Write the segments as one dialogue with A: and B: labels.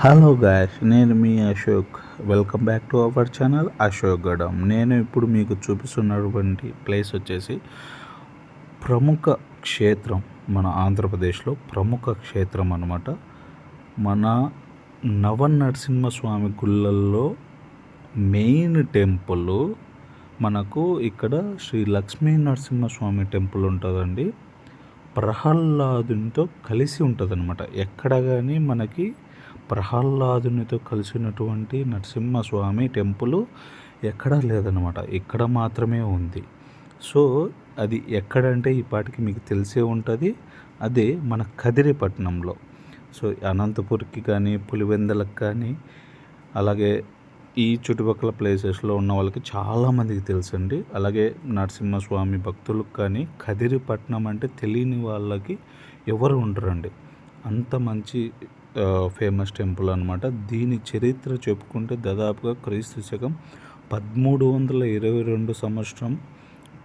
A: Hello guys నేను మీ Ashok. Welcome back to our channel Ashok Gadam నేను ఇప్పుడు మీకు చూపిస్తున్నటువంటి ప్లేస్ వచ్చేసి ప్రముఖ క్షేత్రం మన ఆంధ్రప్రదేశ్లో ప్రముఖ క్షేత్రం అనమాట మన నవనరసింహస్వామి గుళ్ళల్లో మెయిన్ టెంపుల్ మనకు ఇక్కడ శ్రీ లక్ష్మీ నరసింహస్వామి టెంపుల్ ఉంటుందండి. ప్రహ్లాదునితో కలిసి ఉంటుంది అనమాట ఎక్కడ కానీ మనకి ప్రహ్లాదునితో కలిసినటువంటి నరసింహస్వామి టెంపుల్ ఎక్కడా లేదనమాట ఇక్కడ మాత్రమే ఉంది. సో అది ఎక్కడంటే ఈ పాటికి మీకు తెలిసే ఉంటుంది. అదే మన కదిరిపట్నంలో. సో అనంతపూర్కి కానీ పులివెందలకు కానీ అలాగే ఈ చుట్టుపక్కల ప్లేసెస్లో ఉన్న వాళ్ళకి చాలామందికి తెలుసండి. అలాగే నరసింహస్వామి భక్తులకు కానీ కదిరిపట్నం అంటే తెలియని వాళ్ళకి ఎవరు ఉండరండి. అంత మంచి ఫేమస్ టెంపుల్ అనమాట దీని చరిత్ర చెప్పుకుంటే దాదాపుగా క్రీస్తు శకం పదమూడు వందల ఇరవై రెండు సంవత్సరం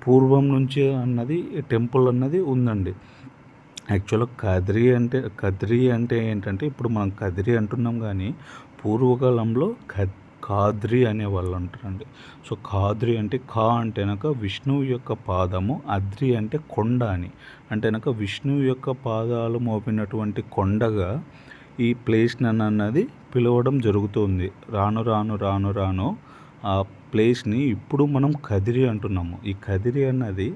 A: పూర్వం నుంచి అన్నది టెంపుల్ అన్నది ఉందండి. యాక్చువల్గా కదిరి అంటే కదిరి అంటే ఏంటంటే ఇప్పుడు మనం కదిరి అంటున్నాం కానీ పూర్వకాలంలో కద్ కాద్రి అనే వాళ్ళు అంటారండి. సో కాద్రి అంటే కా అంటే విష్ణువు యొక్క పాదము అద్రి అంటే కొండ అని. అంటే విష్ణువు యొక్క పాదాలు మోపినటువంటి కొండగా ఈ ప్లేస్ని అన్నది పిలవడం జరుగుతుంది. రాను రాను రాను రాను ఆ ప్లేస్ని ఇప్పుడు మనం కదిరి అంటున్నాము. ఈ కదిరి అన్నది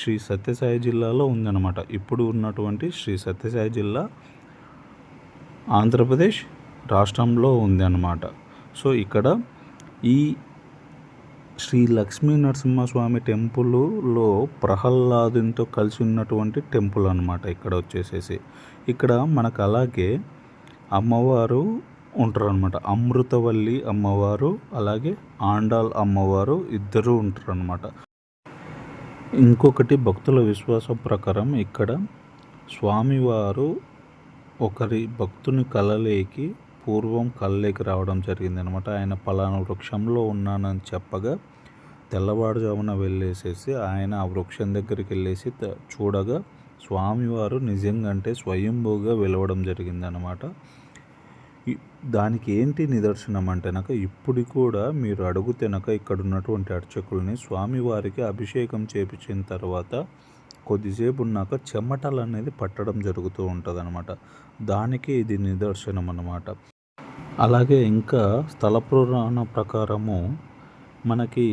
A: శ్రీ సత్యసాయి జిల్లాలో ఉందన్నమాట. ఇప్పుడు ఉన్నటువంటి శ్రీ సత్యసాయి జిల్లా ఆంధ్రప్రదేశ్ రాష్ట్రంలో ఉంది అన్నమాట సో ఇక్కడ ఈ శ్రీ లక్ష్మీ నరసింహస్వామి టెంపుల్లో ప్రహ్లాదునితో కలిసి ఉన్నటువంటి టెంపుల్ అనమాట ఇక్కడ వచ్చేసేసి. ఇక్కడ మనకు అలాగే అమ్మవారు ఉంటారు అనమాట అమృతవల్లి అమ్మవారు అలాగే ఆండాల్ అమ్మవారు ఇద్దరు ఉంటారు అనమాట ఇంకొకటి భక్తుల విశ్వాసం ప్రకారం ఇక్కడ స్వామివారు ఒకరి భక్తుని కలలేకి పూర్వం కళ్ళకి రావడం జరిగింది అనమాట ఆయన పలానా వృక్షంలో ఉన్నానని చెప్పగా తెల్లవారుజామున వెళ్ళేసేసి ఆయన ఆ వృక్షం దగ్గరికి వెళ్ళేసి చూడగా స్వామివారు నిజంగా అంటే స్వయంభూగా వెలవడం జరిగింది అనమాట దానికి ఏంటి నిదర్శనం అంటేనక ఇప్పుడు కూడా మీరు అడుగుతేనక ఇక్కడ ఉన్నటువంటి అర్చకుల్ని స్వామివారికి అభిషేకం చేపించిన తర్వాత కొద్దిసేపు ఉన్నాక చెమటలు అనేది పట్టడం జరుగుతూ ఉంటుంది అనమాట దానికి ఇది నిదర్శనం అన్నమాట అలాగే ఇంకా స్థల పురాణ ప్రకారము మనకి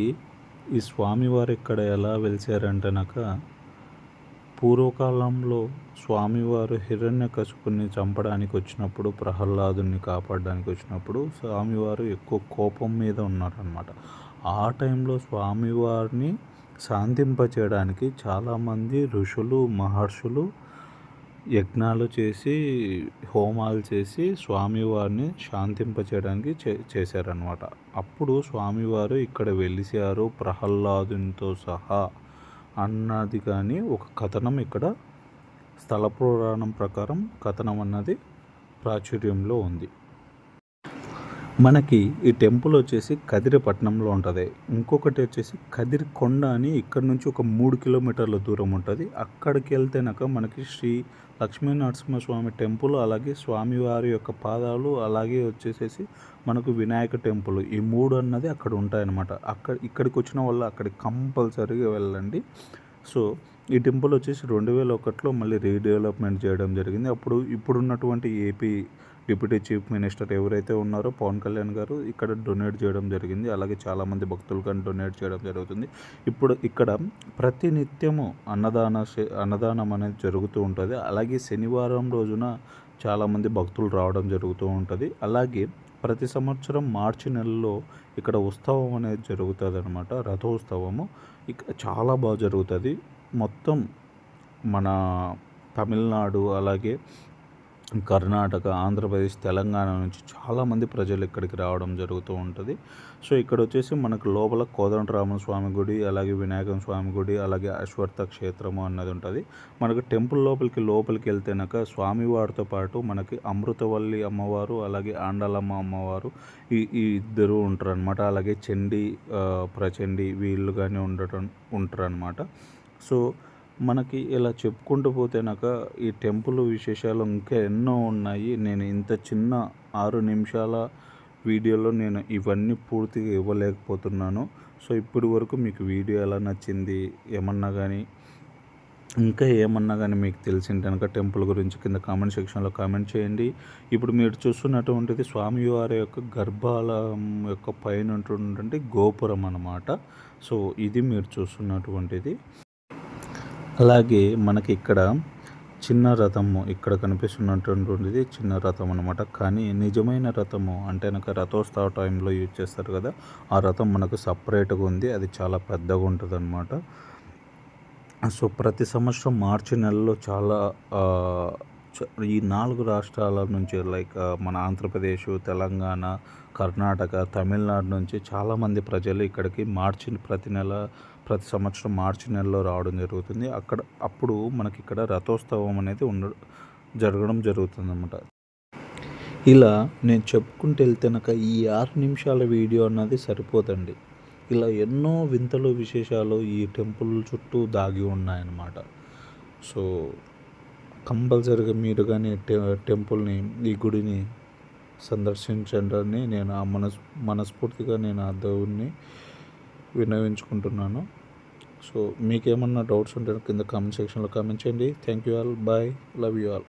A: ఈ స్వామివారు ఇక్కడ ఎలా వెలిసారంటేనక పూర్వకాలంలో స్వామివారు హిరణ్యకశుపుని చంపడానికి వచ్చినప్పుడు ప్రహ్లాదుని కాపాడడానికి వచ్చినప్పుడు స్వామివారు ఎక్కువ కోపం మీద ఉన్నారనమాట ఆ టైంలో స్వామివారిని శాంతింపచేయడానికి చాలామంది ఋషులు మహర్షులు యజ్ఞాలు చేసి హోమాలు చేసి స్వామివారిని శాంతింపచేయడానికి చే చేశారనమాట అప్పుడు స్వామివారు ఇక్కడ వెలిసారు ప్రహ్లాదునితో సహా అన్నది కానీ ఒక కథనం ఇక్కడ. స్థల పురాణం ప్రకారం కథనం అన్నది ప్రాచుర్యంలో ఉంది. మనకి ఈ టెంపుల్ వచ్చేసి కదిరిపట్నంలో ఉంటుంది. ఇంకొకటి వచ్చేసి కదిరి కొండ అని ఇక్కడ నుంచి ఒక మూడు కిలోమీటర్ల దూరం ఉంటుంది. అక్కడికి వెళ్తేనాక మనకి శ్రీ లక్ష్మీనరసింహస్వామి టెంపుల్ అలాగే స్వామివారి యొక్క పాదాలు అలాగే వచ్చేసేసి మనకు వినాయక టెంపుల్. ఈ మూడు అన్నది అక్కడ ఉంటాయన్నమాట. అక్కడ ఇక్కడికి వచ్చిన వాళ్ళు అక్కడికి కంపల్సరీగా వెళ్ళండి. సో ఈ టెంపుల్ వచ్చేసి రెండు వేల ఒకటిలో మళ్ళీ రీడెవలప్మెంట్ చేయడం జరిగింది. అప్పుడు ఇప్పుడున్నటువంటి ఏపీ డిప్యూటీ చీఫ్ మినిస్టర్ ఎవరైతే ఉన్నారో పవన్ కళ్యాణ్ గారు ఇక్కడ డొనేట్ చేయడం జరిగింది. అలాగే చాలామంది భక్తులు కానీ డొనేట్ చేయడం జరుగుతుంది. ఇప్పుడు ఇక్కడ ప్రతి నిత్యము అన్నదాన అన్నదానం అనేది జరుగుతూ ఉంటుంది. అలాగే శనివారం రోజున చాలామంది భక్తులు రావడం జరుగుతూ ఉంటుంది. అలాగే ప్రతి సంవత్సరం మార్చి నెలలో ఇక్కడ ఉత్సవం అనేది జరుగుతుంది అనమాట రథోత్సవము. ఇక చాలా బాగా జరుగుతుంది. మొత్తం మన తమిళనాడు అలాగే కర్ణాటక ఆంధ్రప్రదేశ్ తెలంగాణ నుంచి చాలామంది ప్రజలు ఇక్కడికి రావడం జరుగుతూ ఉంటుంది. సో ఇక్కడ వచ్చేసి మనకు లోపల కోదండరామ స్వామి గుడి అలాగే వినాయకం స్వామి గుడి అలాగే అశ్వర్థ క్షేత్రము అన్నది ఉంటుంది. మనకు టెంపుల్ లోపలికి లోపలికి వెళ్తేనాక స్వామివారితో పాటు మనకి అమృతవల్లి అమ్మవారు అలాగే ఆండలమ్మ అమ్మవారు ఈ ఈ ఇద్దరు ఉంటారు అనమాట అలాగే చండి ప్రచండి వీళ్ళు కానీ ఉండటం ఉంటారు అనమాట సో మనకి ఇలా చెప్పుకుంటూ పోతేనాక ఈ టెంపుల్ విశేషాలు ఇంకా ఎన్నో ఉన్నాయి. నేను ఇంత చిన్న ఆరు నిమిషాల వీడియోలో నేను ఇవన్నీ పూర్తిగా ఇవ్వలేకపోతున్నాను. సో ఇప్పటి వరకు మీకు వీడియో ఎలా నచ్చింది ఏమన్నా కానీ ఇంకా ఏమన్నా కానీ మీకు తెలిసింటే కనుక టెంపుల్ గురించి కింద కామెంట్ సెక్షన్లో కామెంట్ చేయండి. ఇప్పుడు మీరు చూస్తున్నటువంటిది స్వామివారి యొక్క గర్భాలయం యొక్క పైన ఉంటున్నటువంటి గోపురం అన్నమాట. సో ఇది మీరు చూస్తున్నటువంటిది. అలాగే మనకి ఇక్కడ చిన్న రథము ఇక్కడ కనిపిస్తున్నటువంటిది చిన్న రథం అనమాట కానీ నిజమైన రథము అంటే నాకు రథోత్సవ టైంలో యూజ్ చేస్తారు కదా ఆ రథం మనకు సపరేట్గా ఉంది అది చాలా పెద్దగా ఉంటుంది అనమాట సో ప్రతి సంవత్సరం మార్చి నెలలో చాలా ఈ నాలుగు రాష్ట్రాల నుంచి లైక్ మన ఆంధ్రప్రదేశ్ తెలంగాణ కర్ణాటక తమిళనాడు నుంచి చాలామంది ప్రజలు ఇక్కడికి మార్చి ప్రతి నెల ప్రతి సంవత్సరం మార్చి నెలలో రావడం జరుగుతుంది. అక్కడ అప్పుడు మనకి ఇక్కడ రథోత్సవం అనేది ఉండ జరగడం జరుగుతుంది అన్నమాట ఇలా నేను చెప్పుకుంటూ వెళ్తే ఈ ఆరు నిమిషాల వీడియో అన్నది సరిపోదండి. ఇలా ఎన్నో వింతలు విశేషాలు ఈ టెంపుల్ చుట్టూ దాగి ఉన్నాయన్నమాట. సో కంపల్సరీగా మీరు కానీ టె టెంపుల్ని ఈ గుడిని సందర్శించండి నేను ఆ మనస్ మనస్ఫూర్తిగా నేను ఆ దేవుడిని వినవించుకుంటున్నాను సో మీకేమన్నా డౌట్స్ ఉంటే కింద కామెంట్ సెక్షన్లో కామెంట్ చేయండి. Thank you all. Bye. Love you all.